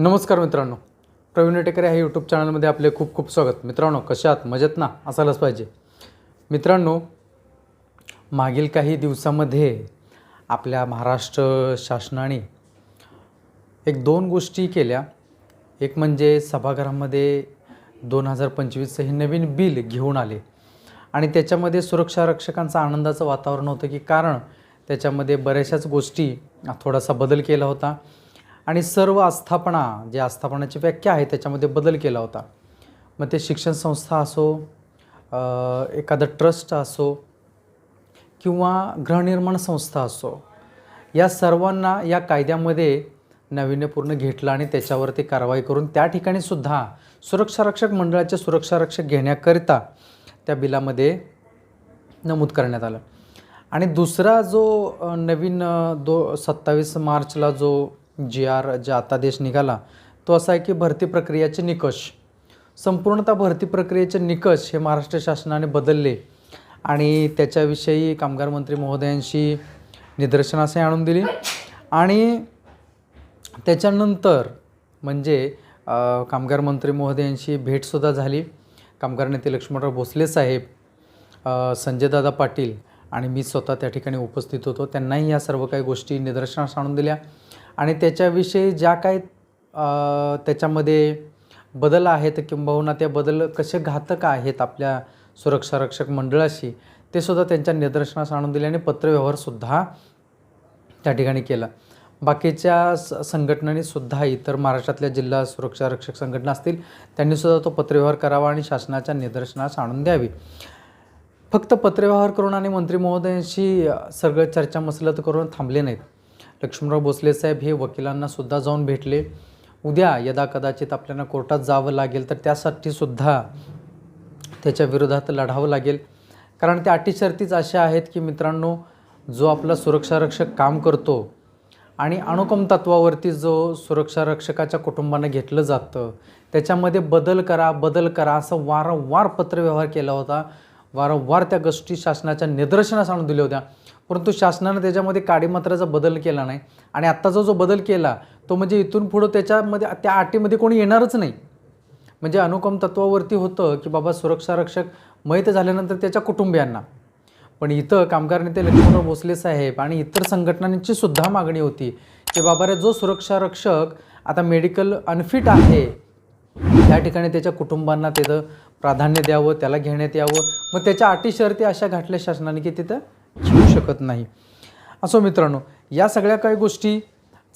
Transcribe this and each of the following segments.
नमस्कार मित्रांनो. प्रवीण टेकर ह्या यूट्यूब चॅनलमध्ये आपले खूप खूप स्वागत. मित्रांनो कशा मजेत ना? असायलाच पाहिजे. मित्रांनो मागील काही दिवसामध्ये आपल्या महाराष्ट्र शासनाने एक दोन गोष्टी केल्या. एक म्हणजे सभागृहामध्ये दोन हजार पंचवीसचं हे नवीन बिल घेऊन आले. आणि त्याच्यामध्ये सुरक्षा रक्षकांचं आनंदाचं वातावरण होतं की कारण त्याच्यामध्ये बऱ्याचशाच गोष्टी थोडासा बदल केला होता. आणि सर्व आस्थापना जे आस्थापनाची व्याख्या आहे त्याच्यामध्ये बदल केला होता. मग ते शिक्षण संस्था असो एखादं ट्रस्ट असो किंवा गृहनिर्माण संस्था असो या सर्वांना या कायद्यामध्ये नाविन्यपूर्ण घेतलं आणि त्याच्यावरती कारवाई करून त्या ठिकाणी सुद्धा सुरक्षारक्षक मंडळाचे सुरक्षारक्षक घेण्याकरिता त्या बिलामध्ये नमूद करण्यात आलं. आणि दुसरा जो नवीन दो सत्तावीस मार्चला जो जी आर जे आता देश निघाला तो असा आहे की भरती प्रक्रियेचे निकष. संपूर्णतः भरती प्रक्रियेचे निकष हे महाराष्ट्र शासनाने बदलले आणि त्याच्याविषयी कामगार मंत्री महोदयांशी निदर्शनासही आणून दिली. आणि त्याच्यानंतर म्हणजे कामगार मंत्री महोदयांशी भेटसुद्धा झाली. कामगार नेते लक्ष्मणराव भोसले साहेब संजयदादा पाटील आणि मी स्वतः त्या ठिकाणी उपस्थित होतो. त्यांनाही या सर्व काही गोष्टी निदर्शनास आणून दिल्या. आणि त्याच्याविषयी ज्या काही त्याच्यामध्ये बदल आहेत किंबहुना त्या बदल कसे घातक आहेत आपल्या सुरक्षा रक्षक मंडळाशी ते सुद्धा त्यांच्या निदर्शनास आणून दिले आणि पत्रव्यवहारसुद्धा त्या ठिकाणी केला. बाकीच्या स संघटनांनी सुद्धा इतर महाराष्ट्रातल्या जिल्हा सुरक्षा रक्षक संघटना असतील त्यांनी सुद्धा तो पत्रव्यवहार करावा आणि शासनाच्या निदर्शनास आणून द्यावी. फक्त पत्रव्यवहार करून आणि मंत्री महोदयांशी सगळं चर्चा मसलत करून थांबले नाहीत. लक्ष्मणराव भोसले साहेब हे वकिलांना सुद्धा जाऊन भेटले. उद्या यदा कदाचित आपल्याला कोर्टात जावं लागेल तर त्यासाठी सुद्धा त्याच्या विरोधात लढावं लागेल. कारण त्या अटी शर्तीच अशा आहेत की मित्रांनो जो आपला सुरक्षारक्षक काम करतो आणि अनुकम तत्वावरती जो सुरक्षारक्षकाच्या कुटुंबानं घेतलं जातं त्याच्यामध्ये बदल करा बदल करा असं वारंवार पत्रव्यवहार केला होता. वारंवार त्या गोष्टी शासनाच्या निदर्शनास आणून दिल्या होत्या. परंतु शासनानं त्याच्यामध्ये काडीमात्राचा बदल केला नाही. आणि आत्ताचा जो बदल केला तो म्हणजे इथून पुढं त्याच्यामध्ये त्या अटीमध्ये कोणी येणारच नाही. म्हणजे अनुकम तत्वावरती होतं की बाबा सुरक्षा रक्षक मयत झाल्यानंतर त्याच्या कुटुंबियांना. पण इथं कामगार नेते लक्ष्मणराव भोसले साहेब आणि इतर संघटनांची सुद्धा मागणी होती की बाबा रे जो सुरक्षा रक्षक आता मेडिकल अनफिट आहे त्या ठिकाणी त्याच्या कुटुंबांना तिथं प्राधान्य द्यावं त्याला घेण्यात यावं. मग त्याच्या अटी शर्ती अशा घातल्या शासनाने की तिथं घेऊ शकत नाही. असो मित्रांनो या सगळ्या काही गोष्टी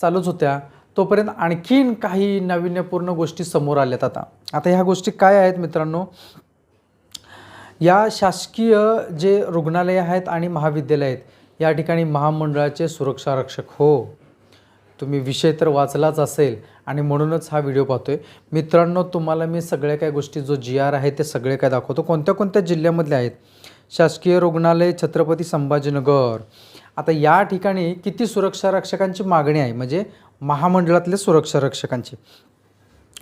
चालूच होत्या. तोपर्यंत आणखीन काही नाविन्यपूर्ण गोष्टी समोर आल्यात आता. आता ह्या गोष्टी काय आहेत मित्रांनो? या शासकीय जे रुग्णालय आहेत आणि महाविद्यालय आहेत या ठिकाणी महामंडळाचे सुरक्षा रक्षक हो. तुम्ही विषय तर वाचलाच असेल आणि म्हणूनच हा व्हिडिओ पाहतोय. मित्रांनो तुम्हाला मी सगळ्या काय गोष्टी जो जी आर आहे ते सगळे काय दाखवतो. कोणत्या कोणत्या जिल्ह्यामधले आहेत? शासकीय रुग्णालय छत्रपती संभाजीनगर. आता या ठिकाणी किती सुरक्षा रक्षकांची मागणी आहे? म्हणजे महामंडळातल्या सुरक्षा रक्षकांची.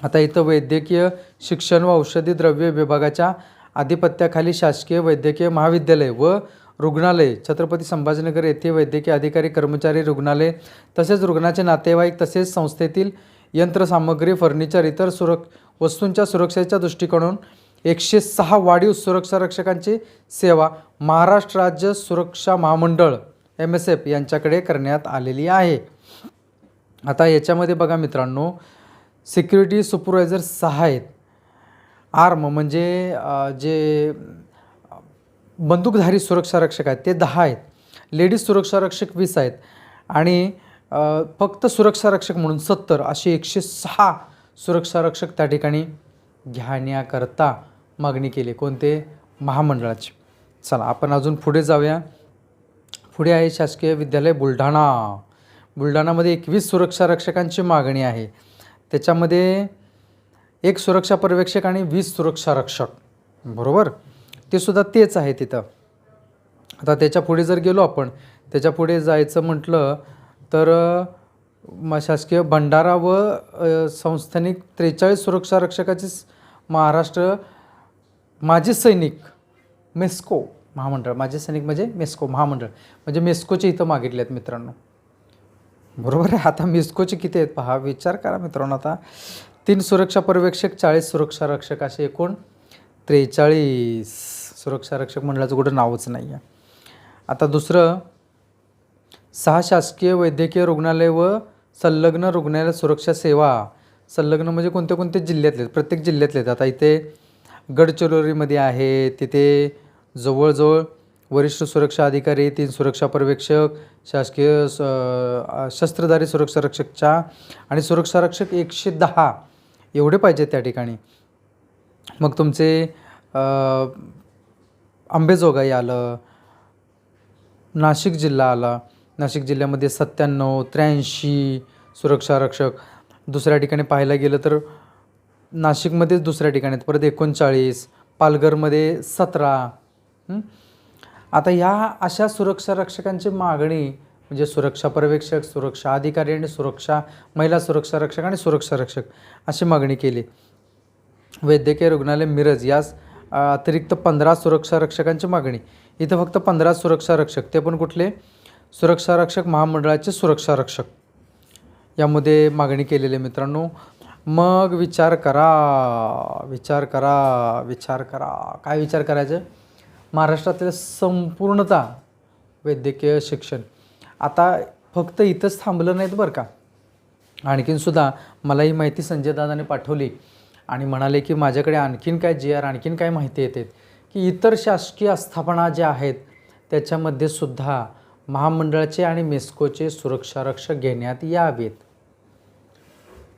आता इथं वैद्यकीय शिक्षण व औषधी द्रव्य विभागाच्या आधिपत्याखाली शासकीय वैद्यकीय महाविद्यालय व रुग्णालय छत्रपती संभाजीनगर येथे वैद्यकीय अधिकारी कर्मचारी रुग्णालय तसेच रुग्णाचे नातेवाईक तसेच संस्थेतील यंत्रसामग्री फर्निचर इतर सुरक वस्तूंच्या सुरक्षेच्या दृष्टिकोनातून एकशे सहा वाढीव सुरक्षा रक्षकांची सेवा महाराष्ट्र राज्य सुरक्षा महामंडळ एम एस एफ यांच्याकडे करण्यात आलेली आहे. आता याच्यामध्ये बघा मित्रांनो सिक्युरिटी सुपरवायझर सहा आहेत. आर्म म्हणजे जे बंदूकधारी सुरक्षा रक्षक आहेत ते दहा आहेत. लेडीज सुरक्षा रक्षक वीस आहेत. आणि फक्त सुरक्षा रक्षक म्हणून सत्तर असे एकशे सहा सुरक्षा रक्षक त्या ठिकाणी घेण्याकरता मागणी केली. कोणते? महामंडळाची. चला आपण अजून पुढे जाऊया. पुढे आहे शासकीय विद्यालय बुलढाणा. बुलढाणामध्ये एकवीस सुरक्षा रक्षकांची मागणी आहे. त्याच्यामध्ये एक सुरक्षा पर्यवेक्षक आणि वीस सुरक्षा रक्षक. बरोबर? ते सुद्धा तेच आहे तिथं. आता त्याच्या पुढे जर गेलो आपण त्याच्या पुढे जायचं म्हटलं तर म शासकीय भंडारा व संस्थानिक त्रेचाळीस सुरक्षा रक्षकाची महाराष्ट्र माझे सैनिक मेस्को महामंडळ माझे सैनिक म्हणजे मेस्को महामंडळ. म्हणजे मेस्कोचे इथं मागितले आहेत मित्रांनो. बरोबर आहे? आता मेस्कोचे किती आहेत पहा? विचार करा मित्रांनो आता. तीन सुरक्षा पर्यवेक्षक चाळीस सुरक्षा रक्षक असे एकूण. त्रेचाळीस सुरक्षा रक्षक मंडळाचं कुठं नावच नाही आहे आता दुसरं सहा शासकीय वैद्यकीय रुग्णालय व संलग्न रुग्णालय सुरक्षा सेवा. संलग्न म्हणजे कोणते कोणते जिल्ह्यातले आहेत? प्रत्येक जिल्ह्यातले आहेत. आता इथे गडचिरोलीमध्ये आहे. तिथे जवळजवळ वरिष्ठ सुरक्षा अधिकारी तीन सुरक्षा पर्यवेक्षक शासकीय स शस्त्रधारी सुरक्षा रक्षकच्या आणि सुरक्षा रक्षक एकशे दहा एवढे पाहिजेत त्या ठिकाणी. मग तुमचे आंबेजोगाई आलं नाशिक जिल्हा आला. नाशिक जिल्ह्यामध्ये सत्त्याण्णव त्र्याऐंशी सुरक्षा रक्षक. दुसऱ्या ठिकाणी पाहायला गेलं तर नाशिकमध्येच दुसऱ्या ठिकाणी आहेत. परत एकोणचाळीस पालघरमध्ये सतरा. आता ह्या अशा सुरक्षा रक्षकांची मागणी म्हणजे सुरक्षा पर्यवेक्षक सुरक्षा अधिकारी आणि सुरक्षा महिला सुरक्षा रक्षक आणि सुरक्षा रक्षक अशी मागणी केली. वैद्यकीय रुग्णालय मिरज यास अतिरिक्त पंधरा सुरक्षा रक्षकांची मागणी. इथं फक्त पंधरा सुरक्षा रक्षक ते पण कुठले? सुरक्षा रक्षक महामंडळाचे सुरक्षा रक्षक. यामध्ये मागणी केलेली मित्रांनो. मग विचार करा विचार करा विचार करा. काय विचार करायचं? महाराष्ट्रातील संपूर्णता वैद्यकीय शिक्षण. आता फक्त इथंच थांबलं नाहीत बरं का. आणखीनसुद्धा मला ही माहिती संजय दादाने पाठवली आणि म्हणाले की माझ्याकडे आणखीन काय जी आर आणखीन काय माहिती येते? की इतर शासकीय आस्थापना ज्या आहेत त्याच्यामध्ये सुद्धा महामंडळाचे आणि मेस्कोचे सुरक्षारक्षक घेण्यात यावेत.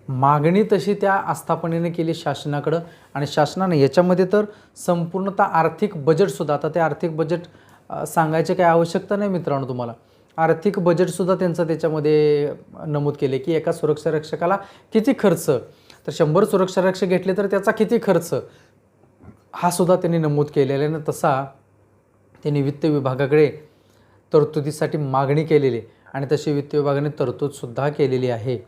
मागणी तशी त्या आस्थापनेने केली शासनाकडं. आणि शासनाने याच्यामध्ये तर संपूर्णतः आर्थिक बजेटसुद्धा आता ते आर्थिक बजेट सांगायची काही आवश्यकता नाही मित्रांनो तुम्हाला. आर्थिक बजेटसुद्धा त्यांचं त्याच्यामध्ये नमूद केले की एका सुरक्षा रक्षकाला किती खर्च? तर शंभर सुरक्षा रक्षक घेतले तर त्याचा किती खर्च? हा सुद्धा त्यांनी नमूद केलेला आहे. आणि तसा त्यांनी वित्त विभागाकडे तरतुदीसाठी मागणी केलेली आहे. आणि तशी वित्त विभागाने तरतूदसुद्धा केलेली आहे.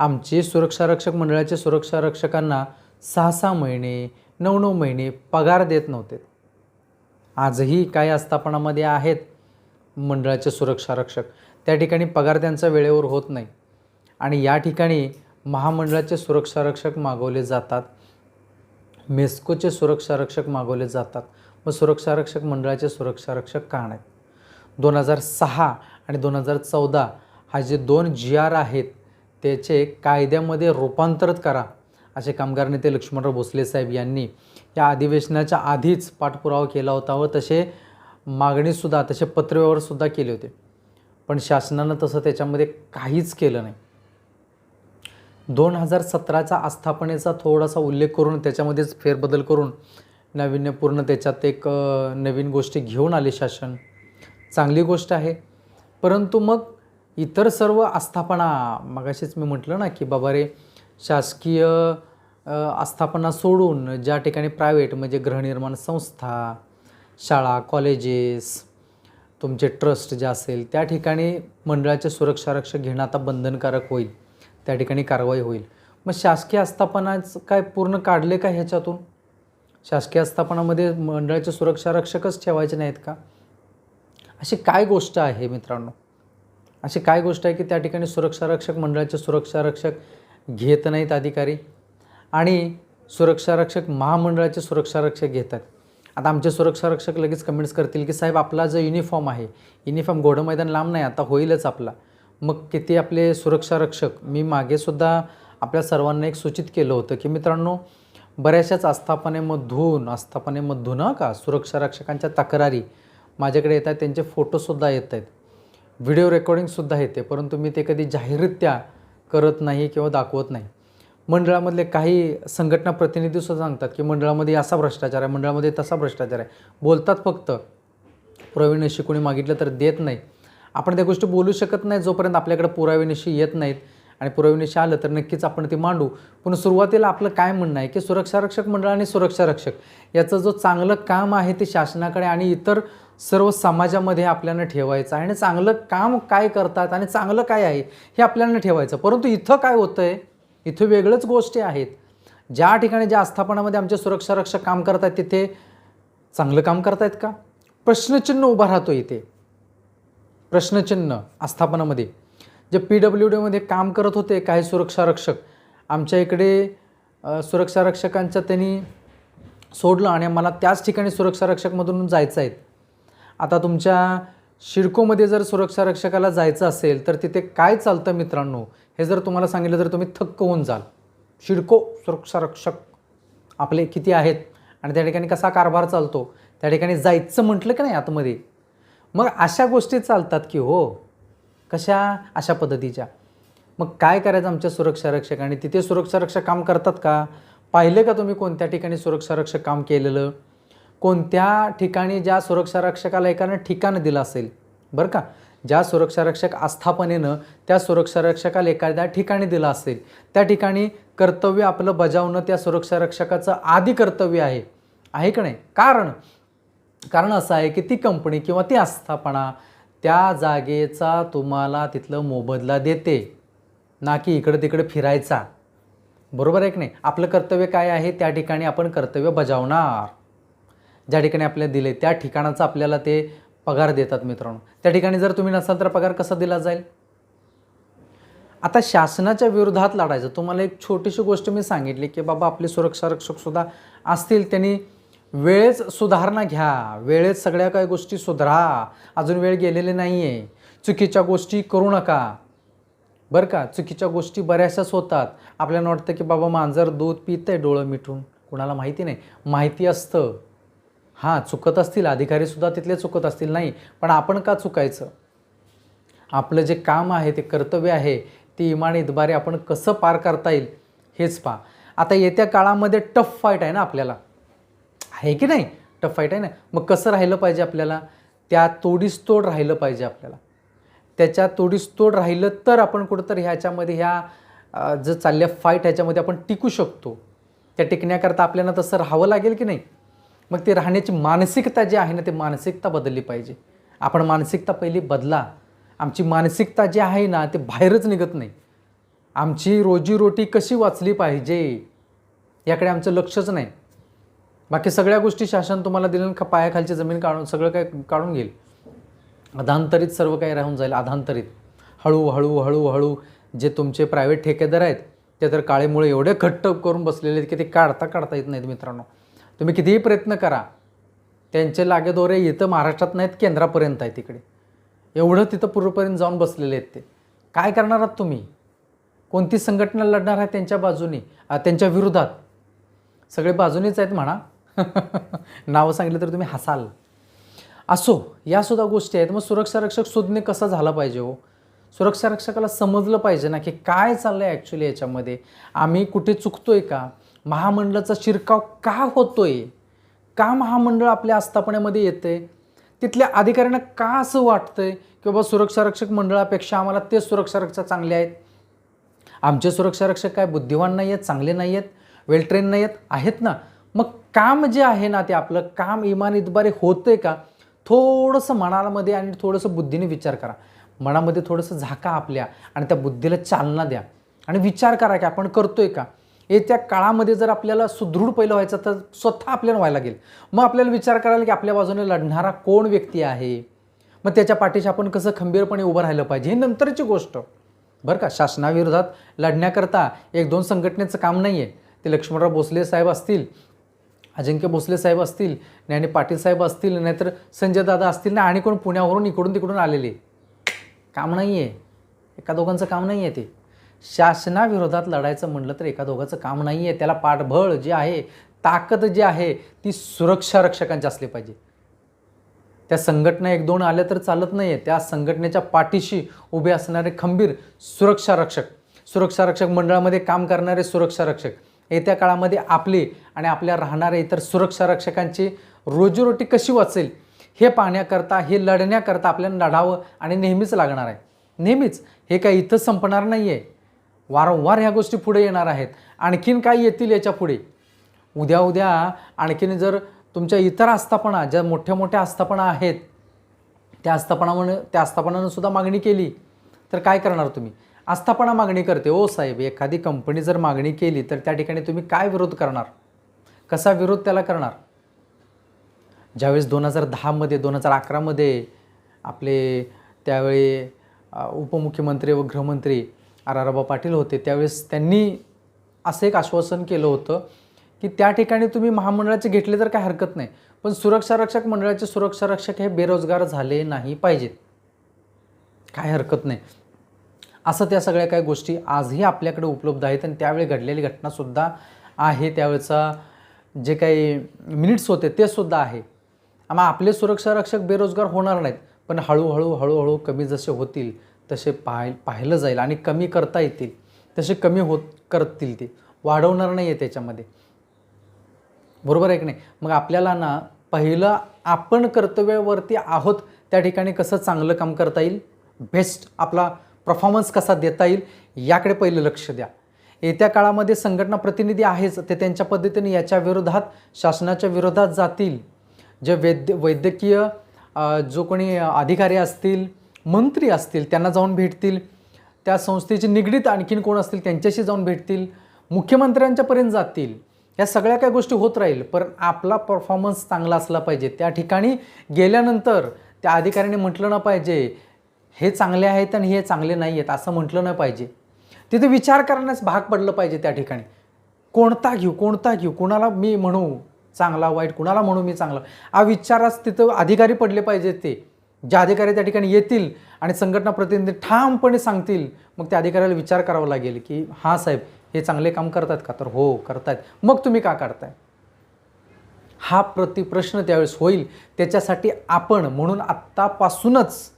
आमचे सुरक्षा रक्षक मंडळाचे सुरक्षा रक्षकांना सहा सहा महिने नऊ नऊ महिने पगार देत नव्हते. आजही काही आस्थापनामध्ये आहेत मंडळाचे सुरक्षा रक्षक त्या ठिकाणी पगार त्यांचा वेळेवर होत नाही. आणि या ठिकाणी महामंडळाचे सुरक्षा रक्षक मागवले जातात. मेस्कोचे सुरक्षा रक्षक मागवले जातात. व सुरक्षा रक्षक मंडळाचे सुरक्षा रक्षक का नाहीत? दोन हजार सहा आणि दोन हजार चौदा हा जे दोन जी आर आहेत त्याचे कायद्यामध्ये रूपांतरित करा असे कामगार नेते लक्ष्मणराव भोसले साहेब यांनी या अधिवेशनाच्या आधीच पाठपुरावा केला होता व तसे मागणीसुद्धा तसे पत्रव्यवहारसुद्धा केले होते. पण शासनानं तसं त्याच्यामध्ये काहीच केलं नाही. दोन हजार सतराच्या आस्थापनेचा थोडासा उल्लेख करून त्याच्यामध्येच फेरबदल करून नाविन्यपूर्ण त्याच्यात एक नवीन गोष्टी घेऊन आले शासन. चांगली गोष्ट आहे. परंतु मग इतर सर्व आस्थापना मगाशीच मी म्हटलं ना की बाबा रे शासकीय आस्थापना सोडून ज्या ठिकाणी प्रायव्हेट म्हणजे गृहनिर्माण संस्था शाळा कॉलेजेस तुमचे ट्रस्ट जे असेल त्या ठिकाणी मंडळाचे सुरक्षा रक्षक घेणं आता बंधनकारक होईल त्या ठिकाणी कारवाई होईल. मग शासकीय आस्थापनाच काय पूर्ण काढले का ह्याच्यातून? शासकीय आस्थापनामध्ये मंडळाचे सुरक्षा रक्षकच ठेवायचे नाहीत का? अशी काय गोष्ट आहे मित्रांनो? अशी काय गोष्ट आहे की त्या ठिकाणी सुरक्षारक्षक मंडळाचे सुरक्षा रक्षक घेत नाहीत अधिकारी. आणि सुरक्षारक्षक महामंडळाचे सुरक्षा रक्षक घेतात. आता आमचे सुरक्षारक्षक लगेच कमेंट्स करतील की साहेब आपला जो युनिफॉर्म आहे युनिफॉर्म घोडं मैदान लांब नाही आता होईलच आपला. मग किती आपले सुरक्षारक्षक? मी मागेसुद्धा आपल्या सर्वांना एक सूचित केलं होतं की मित्रांनो बऱ्याचशाच आस्थापनेमधून आस्थापनेमधून का सुरक्षारक्षकांच्या तक्रारी माझ्याकडे येत आहेत त्यांचे फोटोसुद्धा येत आहेत. व्हिडिओ रेकॉर्डिंगसुद्धा येते परंतु मी ते कधी जाहीररित्या करत नाही किंवा दाखवत नाही. मंडळामधले काही संघटना प्रतिनिधीसुद्धा सांगतात की मंडळामध्ये असा भ्रष्टाचार आहे मंडळामध्ये तसा भ्रष्टाचार आहे. बोलतात फक्त. प्रवीणशी कोणी मागितलं तर देत नाही. आपण त्या गोष्टी बोलू शकत नाही जोपर्यंत आपल्याकडे पुराविनशी येत नाहीत आणि पुराविनशी आलं तर नक्कीच आपण ते मांडू. पण सुरुवातीला आपलं काय म्हणणं आहे की सुरक्षा रक्षक मंडळ आणि सुरक्षा रक्षक याचं जो चांगलं काम आहे ते शासनाकडे आणि इतर सर्व समाजामध्ये आपल्याला ठेवायचं आहे आणि चांगलं काम काय करतात आणि चांगलं काय आहे हे आपल्याला ठेवायचं. परंतु इथं काय होतं आहे इथं वेगळंच गोष्टी आहेत. ज्या ठिकाणी ज्या आस्थापनामध्ये आमचे सुरक्षा रक्षक काम करत आहेत तिथे चांगलं काम करतायत का? प्रश्नचिन्ह उभा राहतो इथे. प्रश्नचिन्ह आस्थापनामध्ये. जे पी डब्ल्यू डीमध्ये काम करत होते काही सुरक्षा रक्षक आमच्या इकडे सुरक्षा रक्षकांचं त्यांनी सोडलं आणि मला त्याच ठिकाणी सुरक्षा रक्षकमधून जायचं आहे. आता तुमच्या शिडकोमध्ये जर सुरक्षा रक्षकाला जायचं असेल तर तिथे काय चालतं मित्रांनो? हे जर तुम्हाला सांगितलं तर तुम्ही थक्क होऊन जाल. शिडको सुरक्षा रक्षक आपले किती आहेत? आणि त्या ठिकाणी कसा कारभार चालतो? त्या ठिकाणी जायचं म्हटलं की नाही आतमध्ये? मग अशा गोष्टी चालतात की हो कशा? अशा पद्धतीच्या. मग काय करायचं आमच्या सुरक्षा रक्षक आणि तिथे सुरक्षा रक्षक काम करतात का? पाहिले का तुम्ही कोणत्या ठिकाणी सुरक्षा रक्षक काम केलेलं? कोणत्या ठिकाणी ज्या सुरक्षा रक्षकाला एकानं ठिकाण दिलं असेल? बरं का? ज्या सुरक्षा रक्षक आस्थापनेनं त्या सुरक्षा रक्षकाला एखाद्या ठिकाणी दिलं असेल त्या ठिकाणी कर्तव्य आपलं बजावणं त्या सुरक्षा रक्षकाचं आधी कर्तव्य आहे. आहे का नाही? कारण कारण असं आहे की ती कंपनी किंवा ती आस्थापना त्या जागेचा तुम्हाला तिथलं मोबदला देते ना की इकडं तिकडे फिरायचा. बरोबर आहे की नाही? आपलं कर्तव्य काय आहे? त्या ठिकाणी आपण कर्तव्य बजावणार. ज्या ठिकाणी आपल्याला दिले त्या ठिकाणाचा आपल्याला ते पगार देतात मित्रांनो. त्या ठिकाणी जर तुम्ही नसाल तर पगार कसा दिला जाईल? आता शासनाच्या विरोधात लढायचं. तुम्हाला एक छोटीशी गोष्ट मी सांगितली की बाबा आपले सुरक्षा रक्षकसुद्धा असतील त्यांनी वेळेच सुधारणा घ्या. वेळेत सगळ्या काही गोष्टी सुधारा. अजून वेळ गेलेली नाही आहे चुकीच्या गोष्टी करू नका. बरं का? चुकीच्या गोष्टी बऱ्याचशाच होतात. आपल्याला वाटतं की बाबा मांजर दूध पितंय डोळं मिठून. कुणाला माहिती नाही. माहिती असतं. हां चुकत असतील अधिकारीसुद्धा तिथले चुकत असतील. नाही पण आपण का चुकायचं? आपलं जे काम आहे ते कर्तव्य आहे ती इमान इतबारे आपण कसं पार करता येईल हेच पहा. आता येत्या काळामध्ये टफ फाईट आहे ना आपल्याला? आहे की नाही? टफ फाईट आहे ना? मग कसं राहिलं पाहिजे आपल्याला? त्या तोडीस तोड राहिलं पाहिजे आपल्याला. त्याच्या तोडीस तोड राहिलं तर आपण कुठंतरी ह्याच्यामध्ये ह्या जर चालल्या फाईट ह्याच्यामध्ये आपण टिकू शकतो. त्या टिकण्याकरता आपल्याला तसं राहावं लागेल की नाही? मग ते राहण्याची मानसिकता जी आहे ना ते मानसिकता बदलली पाहिजे. आपण मानसिकता पहिली बदला. आमची मानसिकता जी आहे ना ते बाहेरच निघत नाही. आमची रोजीरोटी कशी वाचली पाहिजे याकडे आमचं लक्षच नाही. बाकी सगळ्या गोष्टी शासन तुम्हाला दिलं का पायाखालची जमीन काढून सगळं काय काढून घेईल. अधांतरित सर्व काही राहून जाईल अधांतरित. हळू हळू हळू हळू जे तुमचे प्रायव्हेट ठेकेदार आहेत ते तर काळेमुळे एवढे घट्ट करून बसलेले आहेत की ते काढता काढता येत नाहीत मित्रांनो. तुम्ही कितीही प्रयत्न करा त्यांचे लागेदोरे इथं महाराष्ट्रात नाहीत केंद्रापर्यंत आहे तिकडे. एवढं तिथं पूर्वपर्यंत जाऊन बसलेले आहेत ते. काय करणार आहात तुम्ही? कोणती संघटना लढणार आहे त्यांच्या बाजूनी? त्यांच्या विरोधात. सगळे बाजूनीच आहेत म्हणा. नावं सांगितलं तर तुम्ही हसाल. असो यासुद्धा गोष्टी आहेत. मग सुरक्षा रक्षक शोधणे कसं झालं पाहिजे हो? सुरक्षा रक्षकाला समजलं पाहिजे ना की काय चाललं आहे ॲक्च्युली याच्यामध्ये? आम्ही कुठे चुकतोय का? महामंडळाचा शिरकाव का होतोय? का महामंडळ आपल्या आस्थापनेमध्ये येते तिथल्या अधिकाऱ्यांना का असं वाटतंय की बाबा सुरक्षा रक्षक मंडळापेक्षा आम्हाला ते सुरक्षा रक्षक चांगले आहेत? आमचे सुरक्षा रक्षक काय बुद्धिवान नाही आहेत चांगले नाही आहेत वेल ट्रेन नाही आहेत आहेत ना? मग काम जे आहे ना ते आपलं काम इमान इतबारे होतंय का? थोडंसं मनामध्ये आणि थोडंसं बुद्धीने विचार करा. मनामध्ये थोडंसं झाका आपल्या आणि त्या बुद्धीला चालना द्या. आणि विचार करा की आपण करतोय का? येत्या काळामध्ये जर आपल्याला सुदृढ पहिलं व्हायचं तर स्वतः आपल्याला व्हायला लागेल. मग आपल्याला विचार करायला की आपल्या बाजूने लढणारा कोण व्यक्ती आहे? मग त्याच्या पाठीशी आपण कसं खंबीरपणे उभं राहिलं पाहिजे? हे नंतरची गोष्ट. बरं का? शासनाविरोधात लढण्याकरता एक दोन संघटनेचं काम नाही आहे ते लक्ष्मणराव भोसले साहेब असतील अजिंक्य भोसले साहेब असतील ज्ञानी पाटील साहेब असतील नाहीतर संजय दादा असतील ना आणि कोण पुण्यावरून इकडून तिकडून आलेले? काम नाही आहे एका दोघांचं काम नाही आहे ते. शासनाविरोधात लढायचं म्हटलं तर एका दोघाचं काम नाही आहे त्याला पाठबळ जे आहे ताकद जी आहे ती सुरक्षा रक्षकांची असली पाहिजे. त्या संघटना एक दोन आल्या तर चालत नाही आहे त्या संघटनेच्या पाठीशी उभे असणारे खंबीर सुरक्षा रक्षक सुरक्षा रक्षक मंडळामध्ये काम करणारे सुरक्षा रक्षक येत्या काळामध्ये आपली आणि आपल्या राहणाऱ्या इतर सुरक्षा रक्षकांची रोजीरोटी कशी वाचेल हे पाहण्याकरता हे लढण्याकरता आपल्याला लढावं आणि नेहमीच लागणार आहे. नेहमीच. हे काही इथं संपणार नाही आहे वारंवार ह्या गोष्टी पुढे येणार आहेत. आणखीन काय येतील याच्यापुढे? उद्या उद्या आणखीन जर तुमच्या इतर आस्थापना ज्या मोठ्या मोठ्या आस्थापना आहेत त्या आस्थापनामध्ये त्या आस्थापनानं सुद्धा मागणी केली तर काय करणार तुम्ही? आस्थापना मागणी करते. ओ साहेब एखादी कंपनी जर मागणी केली तर त्या ठिकाणी तुम्ही काय विरोध करणार? कसा विरोध त्याला करणार? ज्यावेळेस दोन हजार दहामध्ये दोन हजार अकरामध्ये आपले त्यावेळी उपमुख्यमंत्री व गृहमंत्री आर पाटील होते. त्यावेळेस त्यांनी असं एक आश्वासन केलं होतं की त्या ठिकाणी तुम्ही महामंडळाचे घेतले तर काय हरकत नाही. पण सुरक्षा रक्षक मंडळाचे सुरक्षा रक्षक हे बेरोजगार झाले नाही पाहिजेत. काय हरकत नाही. असं त्या सगळ्या काही गोष्टी आजही आपल्याकडे उपलब्ध आहेत आणि त्यावेळी घडलेली घटनासुद्धा आहे. त्यावेळेचा जे काही मिनिट्स होते ते सुद्धा आहे. मग आपले सुरक्षा रक्षक बेरोजगार होणार नाहीत पण हळूहळू हळूहळू कमी जसे होतील तसे पाह पाहिलं जाईल आणि कमी करता येतील. तसे कमी होत करतील ते. वाढवणार नाही आहे त्याच्यामध्ये. बरोबर आहे की नाही? मग आपल्याला ना पहिलं आपण कर्तव्यावरती आहोत त्या ठिकाणी कसं चांगलं काम करता येईल? बेस्ट आपला परफॉर्मन्स कसा देता येईल? याकडे पहिलं लक्ष द्या. येत्या काळामध्ये संघटना प्रतिनिधी आहेच ते त्यांच्या पद्धतीने याच्या विरोधात शासनाच्या विरोधात जातील. जे वैद्य वैद्यकीय जो कोणी अधिकारी असतील मंत्री असतील त्यांना जाऊन भेटतील. त्या संस्थेची निगडीत आणखीन कोण असतील त्यांच्याशी जाऊन भेटतील. मुख्यमंत्र्यांच्यापर्यंत जातील. या सगळ्या काही गोष्टी होत राहील पण आपला परफॉर्मन्स चांगला असला पाहिजे. त्या ठिकाणी गेल्यानंतर त्या अधिकाऱ्याने म्हटलं ना पाहिजे हे चांगले आहेत आणि हे चांगले नाही आहेत असं म्हटलं नाही पाहिजे. तिथे विचार करण्यास भाग पडलं पाहिजे त्या ठिकाणी. कोणता घेऊ कोणता घेऊ? कुणाला मी म्हणू चांगला वाईट? कुणाला म्हणू मी चांगला? हा विचारास तिथं अधिकारी पडले पाहिजेत ते. ज्या अधिकारी त्या ठिकाणी येतील आणि संघटना प्रतिनिधी ठामपणे सांगतील मग त्या अधिकाऱ्याला विचार करावा लागेल की हां साहेब हे चांगले काम करतात का? तर हो करतायत. मग तुम्ही का करताय? हा प्रतिप्रश्न त्यावेळेस होईल. त्याच्यासाठी आपण म्हणून आत्तापासूनच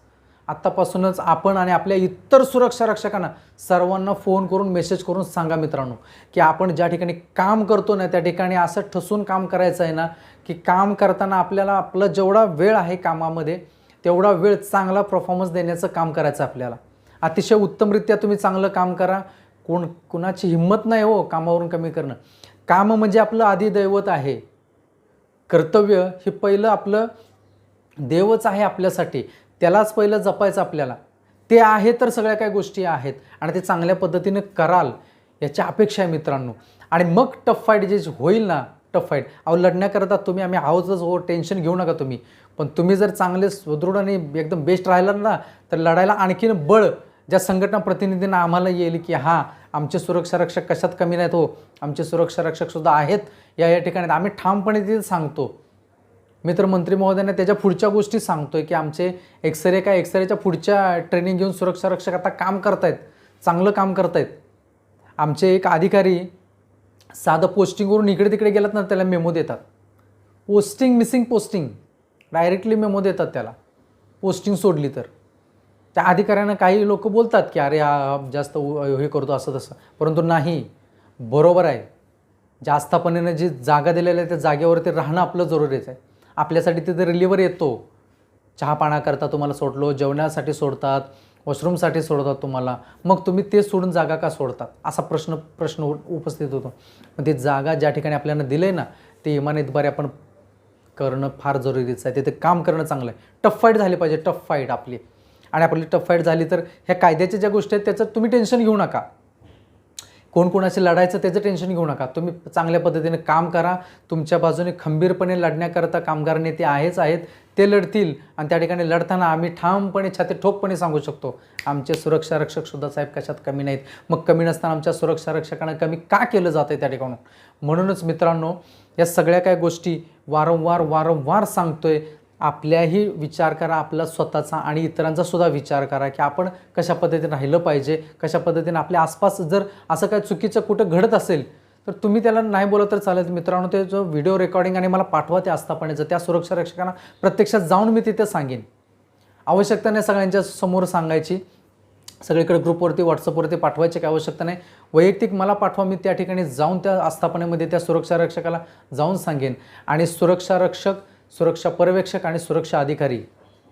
आत्तापासूनच आपण आणि आपल्या इतर सुरक्षा रक्षकांना सर्वांना फोन करून मेसेज करून सांगा मित्रांनो की आपण ज्या ठिकाणी काम करतो ना त्या ठिकाणी असं ठसून काम करायचं आहे ना की काम करताना आपल्याला आपला जेवढा वेळ आहे कामामध्ये तेवढा वेळ चांगला परफॉर्मन्स देण्याचं काम करायचं आपल्याला. अतिशय उत्तमरित्या तुम्ही चांगलं काम करा. कोण कुणाची हिंमत नाही हो कामावरून कमी करणं. काम म्हणजे आपलं आधी दैवत आहे. कर्तव्य हे पहिलं आपलं देवच आहे आपल्यासाठी. त्यालाच पहिलं जपायचं आपल्याला. ते आहे तर सगळ्या काही गोष्टी आहेत आणि ते चांगल्या पद्धतीने कराल याची अपेक्षा आहे मित्रांनो. आणि मग टफ फाईट जे होईल ना टफ फाईट अहो लढण्याकरता तुम्ही आम्ही आहोतच हो टेन्शन घेऊ नका तुम्ही. पण तुम्ही जर चांगले सुदृढ आणि एकदम बेस्ट राहिला ना तर लढायला आणखीन बळ ज्या संघटना प्रतिनिधींना आम्हाला येईल की हां आमचे सुरक्षा रक्षक कशात कमी नाहीत हो आमचे सुरक्षा रक्षकसुद्धा आहेत या या ठिकाणी. आम्ही ठामपणे तिथे सांगतो. मी तर मंत्री महोदयांना त्याच्या पुढच्या गोष्टी सांगतोय की आमचे एक्सरे काय एक्सरेच्या पुढच्या ट्रेनिंग घेऊन सुरक्षा रक्षक आता काम करतायत चांगलं काम करतायत. आमचे एक अधिकारी साधं पोस्टिंगवरून इकडे तिकडे गेलात ना त्याला मेमो देतात. Posting missing posting directly memo देतात त्याला. पोस्टिंग सोडली तर. त्या अधिकाऱ्यांना काही लोक बोलतात की अरे हा जास्त उ- हे करतो असं तसं. परंतु नाही. बरोबर आहे. जास्तपणेनं जी जागा दिलेली आहे त्या जागेवरती राहणं आपलं जरुरीच आहे. आपल्यासाठी तिथे रिलीवर येतो. चहा पाण्याकरता तुम्हाला सोडलो जेवण्यासाठी सोडतात वॉशरूमसाठी सोडतात तुम्हाला. मग तुम्ही ते सोडून जागा का सोडतात? असा प्रश्न प्रश्न उ- उपस्थित होतो. पण ती जागा ज्या ठिकाणी आपल्याला दिलं आहे ना ते इमानीतद्वारे आपण करणं फार जरुरीचं आहे. तिथे काम करणं चांगलं आहे. टफ फाईट झाली पाहिजे टफ फाईट आपली. आणि आपली टफ फाईट झाली तर ह्या कायद्याच्या ज्या गोष्टी आहेत त्याचं तुम्ही टेन्शन घेऊ नका. कोण कोणाशी लढायचं त्याचं टेन्शन घेऊ नका. तुम्ही चांगल्या पद्धतीने काम करा. तुमच्या बाजूने खंबीरपणे लढण्याकरता कामगार नेते आहेच आहेत. ते लढतील. आणि त्या ठिकाणी लढताना आम्ही ठामपणे छाती ठोकपणे सांगू शकतो आमचे सुरक्षा रक्षकसुद्धा साहेब कशात कमी नाहीत. मग कमी नसताना आमच्या सुरक्षा रक्षकांना कमी का केलं जातं आहे त्या ठिकाणून? म्हणूनच मित्रांनो या सगळ्या काय गोष्टी वारंवार वारंवार सांगतोय. आपल्याही विचार करा आपला स्वतःचा आणि इतरांचा सुद्धा विचार करा की आपण कशा पद्धतीने राहिलं पाहिजे कशा पद्धतीने आपल्या आसपास जर असं काय चुकीचं कुठं घडत असेल तर तुम्ही त्याला नाही बोलत तर चालेल. मित्रांनो ते जो व्हिडिओ रेकॉर्डिंग आणि मला पाठवा ते आस्थापनेचं त्या सुरक्षा रक्षकांना प्रत्यक्षात जाऊन मी तिथे सांगेन. आवश्यकता नाही सगळ्यांच्या समोर सांगायची. सगळीकडे ग्रुपवरती व्हॉट्सअपवरती पाठवायची काही आवश्यकता नाही. वैयक्तिक मला पाठवा मी त्या ठिकाणी जाऊन त्या आस्थापनेमध्ये त्या सुरक्षा रक्षकाला जाऊन सांगेन. आणि सुरक्षा रक्षक सुरक्षा पर्यवेक्षक आणि सुरक्षा अधिकारी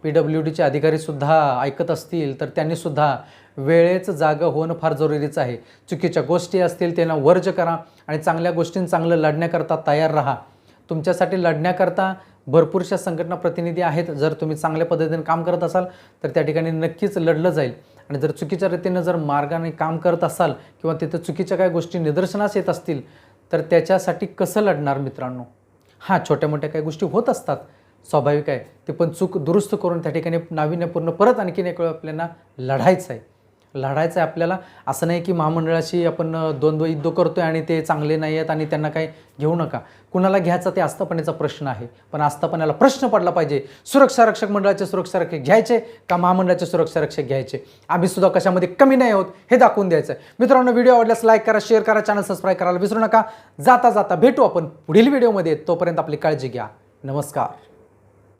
पी डब्ल्यू डीचे अधिकारीसुद्धा ऐकत असतील तर त्यांनीसुद्धा वेळेचं जागं होणं फार जरुरीचं आहे. चुकीच्या गोष्टी असतील त्यांना वर्ज करा आणि चांगल्या गोष्टीं चांगलं लढण्याकरता तयार राहा. तुमच्यासाठी लढण्याकरता भरपूरशा संघटना प्रतिनिधी आहेत. जर तुम्ही चांगल्या पद्धतीने काम करत असाल तर त्या ठिकाणी नक्कीच लढलं जाईल. आणि जर चुकीच्या रीतीनं जर मार्गाने काम करत असाल किंवा तिथं चुकीच्या काही गोष्टी निदर्शनास येत असतील तर त्याच्यासाठी कसं लढणार मित्रांनो? हां छोट्या मोठ्या काही गोष्टी होत असतात. स्वाभाविक आहे. ते पण चूक दुरुस्त करून त्या ठिकाणी नाविन्यपूर्ण परत आणखीन एक वेळ आपल्याला लढायचं आहे. लढायचं आहे आपल्याला. असं नाही की महामंडळाशी आपण द्वंद्व युद्ध आहे आणि ते चांगले नाही आहेत आणि त्यांना काही घेऊ नका. कुणाला घ्यायचा ते आस्थापनेचा प्रश्न आहे. पण आस्थापनाला प्रश्न पडला पाहिजे. सुरक्षा रक्षक मंडळाचे सुरक्षा रक्षक घ्यायचे का महामंडळाचे सुरक्षा रक्षक घ्यायचे? आम्ही सुद्धा कशामध्ये कमी नाही आहोत हे दाखवून द्यायचं आहे मित्रांनो व्हिडिओ आवडल्यास लाईक करा शेअर करा चॅनल सबस्क्राईब करायला विसरू नका. जाता जाता भेटू आपण पुढील व्हिडिओमध्ये. तोपर्यंत आपली काळजी घ्या. नमस्कार.